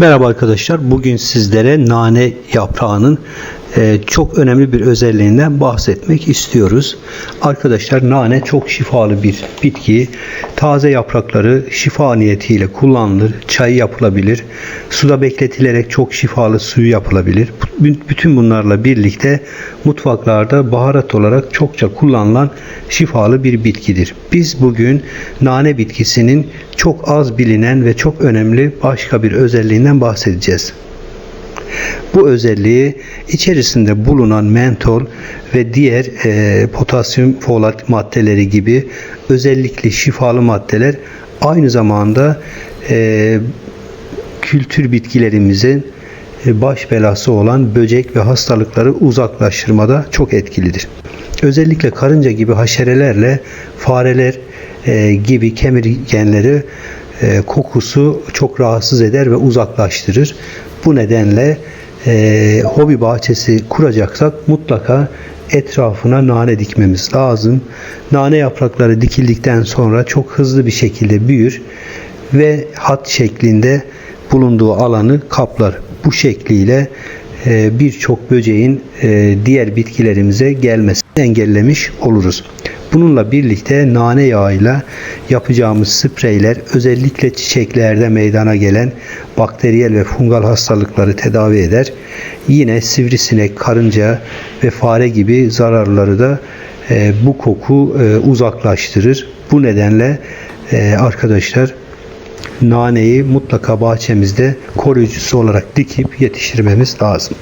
Merhaba arkadaşlar. Bugün sizlere nane yaprağının çok önemli bir özelliğinden bahsetmek istiyoruz. Arkadaşlar nane çok şifalı bir bitki. Taze yaprakları şifa niyetiyle kullanılır. Çay yapılabilir. Suda bekletilerek çok şifalı suyu yapılabilir. Bütün bunlarla birlikte mutfaklarda baharat olarak çokça kullanılan şifalı bir bitkidir. Biz bugün nane bitkisinin çok az bilinen ve çok önemli başka bir özelliğinden bahsedeceğiz. Bu özelliği içerisinde bulunan mentol ve diğer e, potasyum folat maddeleri gibi özellikle şifalı maddeler aynı zamanda e, kültür bitkilerimizin e, baş belası olan böcek ve hastalıkları uzaklaştırmada çok etkilidir. Özellikle karınca gibi haşerelerle fareler e, gibi kemirgenleri e, kokusu çok rahatsız eder ve uzaklaştırır. Bu nedenle e, hobi bahçesi kuracaksak mutlaka etrafına nane dikmemiz lazım. Nane yaprakları dikildikten sonra çok hızlı bir şekilde büyür ve hat şeklinde bulunduğu alanı kaplar. Bu şekliyle e, birçok böceğin e, diğer bitkilerimize gelmesini engellemiş oluruz. Bununla birlikte nane yağıyla yapacağımız spreyler özellikle çiçeklerde meydana gelen bakteriyel ve fungal hastalıkları tedavi eder. Yine sivrisinek, karınca ve fare gibi zararları da e, bu koku e, uzaklaştırır. Bu nedenle e, arkadaşlar naneyi mutlaka bahçemizde koruyucusu olarak dikip yetiştirmemiz lazım.